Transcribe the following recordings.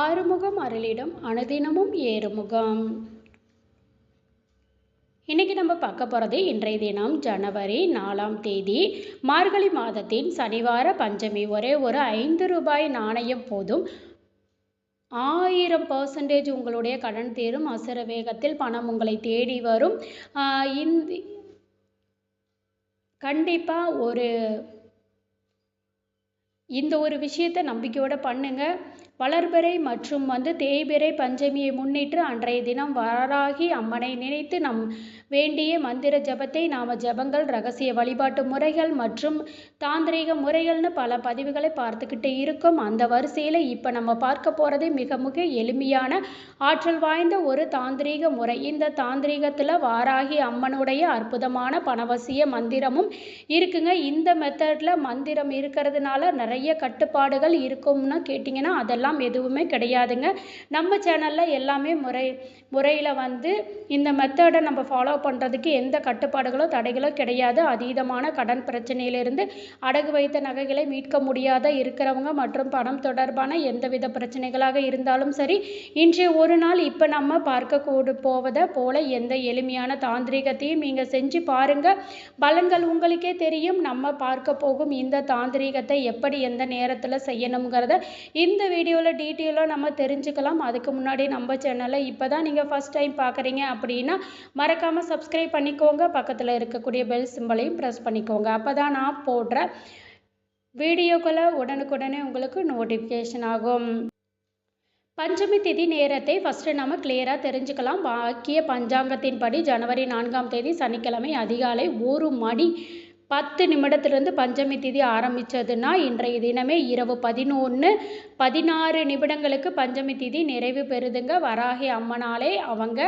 ஆறுமுகம் அருளிடம் அனுதினமும் ஏறுமுகம். இன்றைக்கி நம்ம பார்க்க போகிறது இன்றைய தினம் ஜனவரி நாலாம் தேதி. மார்கழி மாதத்தின் சனிவார பஞ்சமி. ஒரே ஒரு ஐந்து ரூபாய் நாணயம் போதும். ஆயிரம் பர்சன்டேஜ் உங்களுடைய கடன் தீரும். அசுர வேகத்தில் பணம் உங்களை தேடி வரும். இந்த கண்டிப்பாக ஒரு இந்த ஒரு விஷயத்தை நம்பிக்கையோடு பண்ணுங்கள் வளர்பிறை மற்றும் வந்து தேய்பிறை பஞ்சமியை முன்னிட்டு அன்றைய தினம் வராகி அம்மனை நினைத்து நம் வேண்டிய மந்திர ஜபத்தை நாம் ஜபங்கள் ரகசிய வழிபாட்டு முறைகள் மற்றும் தாந்திரீக முறைகள்னு பல பதிவுகளை பார்த்துக்கிட்டு இருக்கோம். அந்த வரிசையில் இப்போ நம்ம பார்க்க போகிறது மிக மிக எளிமையான ஆற்றல் வாய்ந்த ஒரு தாந்திரீக முறை. இந்த தாந்திரீகத்தில் வாராகி அம்மனுடைய அற்புதமான பணவசிய மந்திரமும் இருக்குங்க. இந்த மெத்தடில் மந்திரம் இருக்கிறதுனால நிறைய கட்டுப்பாடுகள் இருக்கும்னு கேட்டிங்கன்னா அதெல்லாம் அதெல்லாம் எதுவுமே கிடையாதுங்க. நம்ம சேனலில் எல்லாமே முறை முறையில் வந்து இந்த மெத்தடை நம்ம ஃபாலோ பண்ணுறதுக்கு எந்த கட்டுப்பாடுகளோ தடைகளோ கிடையாது. அதீதமான கடன் பிரச்சனையிலிருந்து அடகு வைத்த நகைகளை மீட்க முடியாத இருக்கிறவங்க மற்றும் பணம் தொடர்பான எந்தவித பிரச்சனைகளாக இருந்தாலும் சரி இன்றைய ஒரு நாள் இப்போ நம்ம பார்க்கக்கூடு போவதை போல எந்த எளிமையான தாந்திரிகத்தையும் நீங்கள் செஞ்சு பாருங்கள் பலன்கள் உங்களுக்கே தெரியும். நம்ம பார்க்க போகும் இந்த தாந்திரிகத்தை எப்படி எந்த நேரத்தில் செய்யணுங்கிறத இந்த வீடியோ வீடியோவில் டீட்டெயிலாக நம்ம தெரிஞ்சுக்கலாம். அதுக்கு முன்னாடி நம்ம சேனலை இப்போ தான் நீங்கள் ஃபஸ்ட் டைம் பார்க்குறீங்க அப்படின்னா மறக்காமல் சப்ஸ்கிரைப் பண்ணிக்கோங்க. பக்கத்தில் இருக்கக்கூடிய பெல் சிம்பளையும் ப்ரெஸ் பண்ணிக்கோங்க. அப்போ தான் நான் போடுற வீடியோக்களை உடனுக்குடனே உங்களுக்கு நோட்டிஃபிகேஷன் ஆகும். பஞ்சமி திதி நேரத்தை ஃபஸ்ட்டு நம்ம கிளியராக தெரிஞ்சுக்கலாம். வாக்கிய பஞ்சாங்கத்தின்படி ஜனவரி நான்காம் தேதி சனிக்கிழமை அதிகாலை ஒரு மணி பத்து நிமிடத்திலிருந்து பஞ்சமி திதி ஆரம்பித்ததுன்னா இன்றைய தினமே இரவு பதினொன்று பதினாறு நிமிடங்களுக்கு பஞ்சமி திதி நிறைவு பெறுதுங்க. வராகி அம்மனாலே அவங்க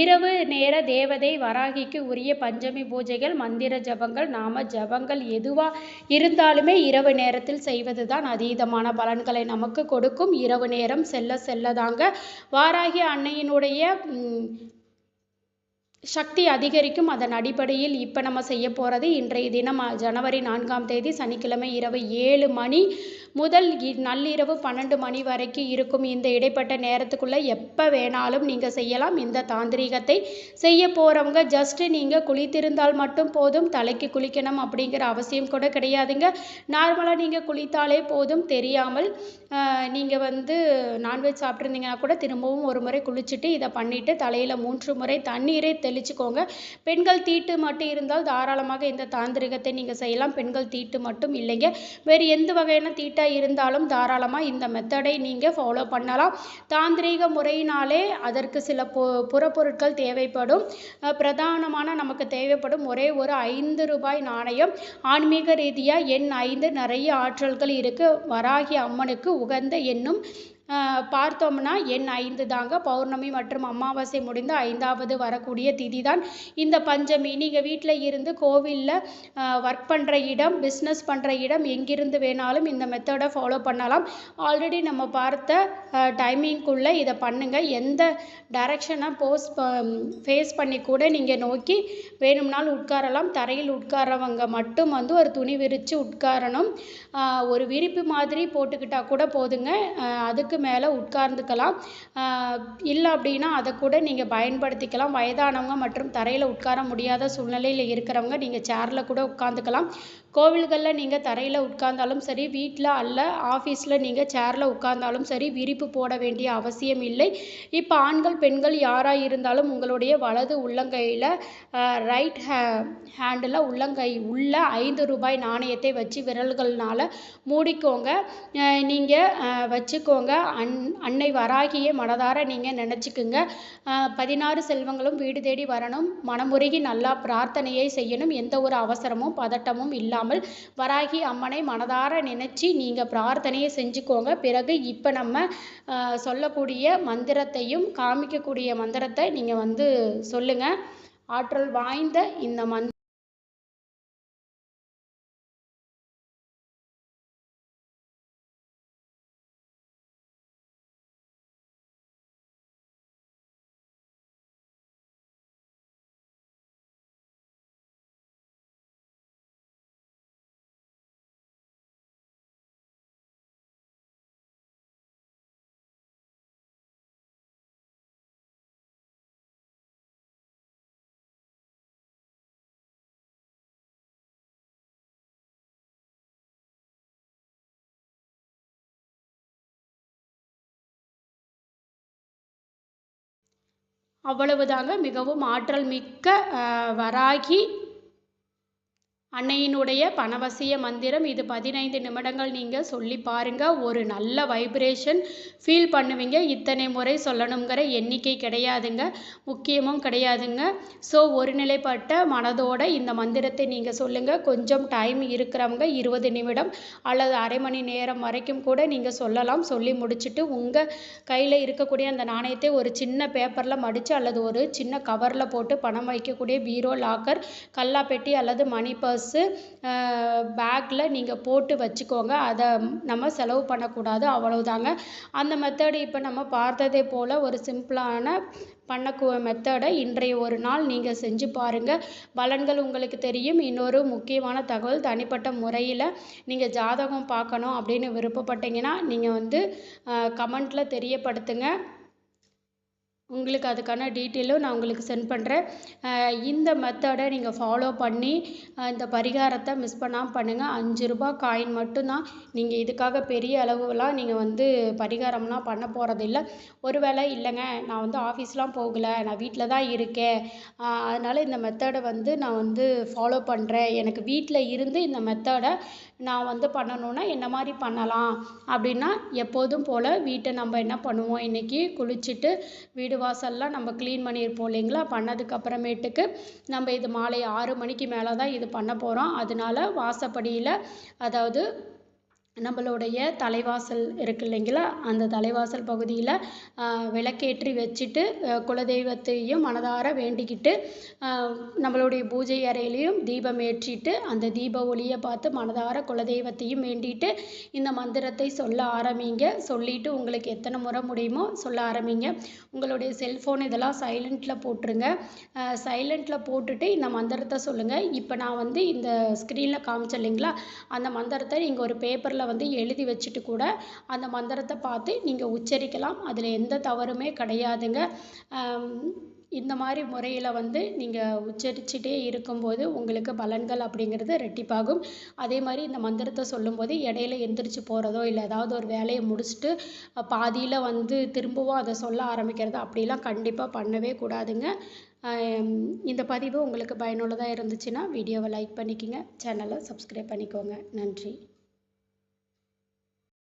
இரவு நேர தேவதை வராகிக்கு உரிய பஞ்சமி பூஜைகள் மந்திர ஜபங்கள் நாம ஜபங்கள் எதுவாக இருந்தாலுமே இரவு நேரத்தில் செய்வது தான் அதீதமான பலன்களை நமக்கு கொடுக்கும். இரவு நேரம் செல்ல செல்லதாங்க. வாராகி அன்னையினுடைய சக்தி அதிகரிக்கும் அதன் அடிப்படையில் இப்போ நம்ம செய்ய போகிறது இன்றைய தினம் ஜனவரி நான்காம் தேதி சனிக்கிழமை இரவு ஏழு மணி முதல் நள்ளிரவு பன்னெண்டு மணி வரைக்கும் இருக்கும் இந்த இடைப்பட்ட நேரத்துக்குள்ளே எப்போ வேணாலும் நீங்கள் செய்யலாம். இந்த தாந்திரீகத்தை செய்ய போகிறவங்க ஜஸ்ட்டு நீங்கள் குளித்திருந்தால் மட்டும் போதும் தலைக்கு குளிக்கணும் அப்படிங்கிற அவசியம் கூட கிடையாதுங்க. நார்மலாக நீங்கள் குளித்தாலே போதும். தெரியாமல் நீங்கள் வந்து நான்வெஜ் சாப்பிட்ருந்தீங்கன்னா கூட திரும்பவும் ஒரு முறை குளிச்சுட்டு இதை பண்ணிவிட்டு தலையில் மூன்று முறை தண்ணீரை தெளிச்சுக்கோங்க. பெண்கள் தீட்டு மட்டும் இருந்தால் தாராளமாக இந்த தாந்திரிகத்தை நீங்கள் செய்யலாம். பெண்கள் தீட்டு மட்டும் இல்லைங்க. வேறு எந்த வகையான தீட்டாக இருந்தாலும் தாராளமாக இந்த மெத்தடை நீங்கள் ஃபாலோ பண்ணலாம். தாந்திரீக முறையினாலே அதற்கு சில பொ புறப்பொருட்கள் தேவைப்படும். பிரதானமான நமக்கு தேவைப்படும் ஒரே ஒரு ஐந்து ரூபாய் நாணயம். ஆன்மீக ரீதியாக எண் ஐந்து நிறைய ஆற்றல்கள் இருக்குது வராகி அம்மனுக்கு உகந்த என்னும் பார்த்தோம்னா எண் ஐந்து தாங்க. பௌர்ணமி மற்றும் அமாவாசை முடிந்து ஐந்தாவது வரக்கூடிய திதி தான் இந்த பஞ்சமி நீங்கள் வீட்டில் இருந்து கோவிலில் ஒர்க் பண்ணுற இடம் பிஸ்னஸ் பண்ணுற இடம் எங்கிருந்து வேணாலும் இந்த மெத்தடை ஃபாலோ பண்ணலாம். ஆல்ரெடி நம்ம பார்த்த டைமிங்குள்ளே இதை பண்ணுங்கள் எந்த டைரக்ஷனை போஸ்ட் ஃபேஸ் பண்ணி கூட நீங்கள் நோக்கி வேணும்னாலும் உட்காரலாம். தரையில் உட்காரவங்க மட்டும் வந்து ஒரு துணி விரித்து உட்காரணும். ஒரு விரிப்பு மாதிரி போட்டுக்கிட்டால் கூட போதுங்க. அதுக்கு மேலே உட்கார்ந்துக்கலாம். இல்லை அப்படின்னா அதை கூட நீங்கள் பயன்படுத்திக்கலாம். வயதானவங்க மற்றும் தரையில் உட்கார முடியாத சூழ்நிலையில் இருக்கிறவங்க நீங்கள் சேரில் கூட உட்காந்துக்கலாம் கோவில்களில் நீங்கள் தரையில் உட்கார்ந்தாலும் சரி வீட்டில் அல்ல ஆஃபீஸில் நீங்கள் சேரில் உட்கார்ந்தாலும் சரி விரிப்பு போட வேண்டிய அவசியம் இல்லை. இப்போ ஆண்கள் பெண்கள் யாராக இருந்தாலும் உங்களுடைய வலது உள்ளங்கையில் ரைட் ஹே ஹேண்டில் உள்ளங்கை உள்ள ஐந்து ரூபாய் நாணயத்தை வச்சு விரல்கள்னால் மூடிக்கோங்க. நீங்கள் வச்சுக்கோங்க. அன் அன்னை வராகியை மனதார நீங்கள் நினச்சிக்குங்க. பதினாறு செல்வங்களும் வீடு தேடி வரணும். மனமுருகி நல்லா பிரார்த்தனையை செய்யணும். எந்த ஒரு அவசரமும் பதட்டமும் இல்லாமல் வராகி அம்மனை மனதார நினச்சி நீங்கள் பிரார்த்தனையை செஞ்சுக்கோங்க. பிறகு இப்போ நம்ம சொல்லக்கூடிய மந்திரத்தையும் காமிக்கக்கூடிய மந்திரத்தை நீங்கள் வந்து சொல்லுங்கள் ஆற்றல் வாய்ந்த இந்த மந்த் அவ்வளவுதாங்க. மிகவும் ஆற்றல் மிக்க வராகி அன்னையினுடைய பணவசிய மந்திரம் இது பதினைந்து நிமிடங்கள் நீங்கள் சொல்லி பாருங்கள் ஒரு நல்ல வைப்ரேஷன் ஃபீல் பண்ணுவீங்க. இத்தனை முறை சொல்லணுங்கிற எண்ணிக்கை கிடையாதுங்க. முக்கியமும் கிடையாதுங்க. ஸோ ஒருநிலைப்பட்ட மனதோட இந்த மந்திரத்தை நீங்கள் சொல்லுங்கள் கொஞ்சம் டைம் இருக்கிறவங்க இருபது நிமிடம் அல்லது அரை மணி நேரம் வரைக்கும் கூட நீங்கள் சொல்லலாம். சொல்லி முடிச்சுட்டு உங்கள் கையில் இருக்கக்கூடிய அந்த நாணயத்தை ஒரு சின்ன பேப்பரில் மடித்து அல்லது ஒரு சின்ன கவரில் போட்டு பணம் வைக்கக்கூடிய பீரோ லாக்கர் கல்லாப்பெட்டி அல்லது மணி பர்ஸ் பர்ஸு பேக்கில் நீங்கள் போட்டு வச்சுக்கோங்க. அதை நம்ம செலவு பண்ணக்கூடாது. அவ்வளவுதாங்க. அந்த மெத்தடு இப்போ நம்ம பார்த்ததே போல் ஒரு சிம்பிளான பண்ணக்கூடிய மெத்தடை இன்றைய ஒரு நாள் நீங்கள் செஞ்சு பாருங்கள் பலன்கள் உங்களுக்கு தெரியும். இன்னொரு முக்கியமான தகவல் தனிப்பட்ட முறையில் நீங்கள் ஜாதகம் பார்க்கணும் அப்படின்னு விருப்பப்பட்டீங்கன்னா நீங்கள் வந்து கமெண்ட்டில் தெரியப்படுத்துங்க. உங்களுக்கு அதுக்கான டீட்டெயிலும் நான் உங்களுக்கு சென்ட் பண்ணுறேன் இந்த மெத்தடை நீங்கள் ஃபாலோ பண்ணி இந்த பரிகாரத்தை மிஸ் பண்ணாமல் பண்ணுங்கள் அஞ்சு ரூபா காயின் மட்டும்தான். நீங்கள் இதுக்காக பெரிய அளவுலாம் நீங்கள் வந்து பரிகாரம்லாம் பண்ண போகிறதில்ல ஒரு வேளை இல்லைங்க நான் வந்து ஆஃபீஸ்லாம் போகலை நான் வீட்டில் தான் இருக்கேன் அதனால் இந்த மெத்தடை வந்து நான் வந்து ஃபாலோ பண்ணுறேன் எனக்கு வீட்டில் இருந்து இந்த மெத்தடை நான் வந்து பண்ணணுன்னா என்ன மாதிரி பண்ணலாம்? அப்படின்னா எப்போதும் போல் வீட்டை நம்ம என்ன பண்ணுவோம்? இன்றைக்கி குளிச்சுட்டு வீடு வாசல்லாம் நம்ம க்ளீன் பண்ணியிருப்போம் இல்லைங்களா? பண்ணதுக்கப்புறமேட்டுக்கு நம்ம இது மாலை ஆறு மணிக்கு மேலே தான் இது பண்ண போகிறோம் அதனால வாசப்படியில் அதாவது நம்மளுடைய தலைவாசல் இருக்கு இல்லைங்களா? அந்த தலைவாசல் பகுதியில் விளக்கேற்றி வச்சுட்டு குலதெய்வத்தையும் மனதார வேண்டிக்கிட்டு நம்மளுடைய பூஜை அறையிலையும் தீபம் ஏற்றிட்டு அந்த தீப ஒளியை பார்த்து மனதார குலதெய்வத்தையும் வேண்டிட்டு இந்த மந்திரத்தை சொல்ல ஆரம்பிங்க. சொல்லிவிட்டு உங்களுக்கு எத்தனை முறை முடியுமோ சொல்ல ஆரம்பிங்க. உங்களுடைய செல்ஃபோன் இதெல்லாம் சைலண்ட்டில் போட்டுருங்க. சைலண்ட்டில் போட்டுட்டு இந்த மந்திரத்தை சொல்லுங்கள் இப்போ நான் வந்து இந்த ஸ்க்ரீனில் காமிச்சேன் இல்லைங்களா? அந்த மந்திரத்தை நீங்கள் ஒரு பேப்பரில் வந்து எழுதி வச்சுட்டு கூட அந்த மந்திரத்தை பார்த்து நீங்கள் உச்சரிக்கலாம். அதில் எந்த தவறுமே கிடையாதுங்க. இந்த மாதிரி முறையில் வந்து நீங்கள் உச்சரிச்சுட்டே இருக்கும்போது உங்களுக்கு பலன்கள் அப்படிங்கிறது ரெட்டிப்பாகும். அதே மாதிரி இந்த மந்திரத்தை சொல்லும்போது இடையில எந்திரிச்சு போகிறதோ இல்லை ஏதாவது ஒரு வேலையை முடிச்சுட்டு பாதியில் வந்து திரும்பவும் அதை சொல்ல ஆரம்பிக்கிறது அப்படிலாம் கண்டிப்பாக பண்ணவே கூடாதுங்க. இந்த பதிவு உங்களுக்கு பயனுள்ளதாக இருந்துச்சுன்னா வீடியோவை லைக் பண்ணிக்கோங்க. சேனலை சப்ஸ்கிரைப் பண்ணிக்கோங்க. நன்றி.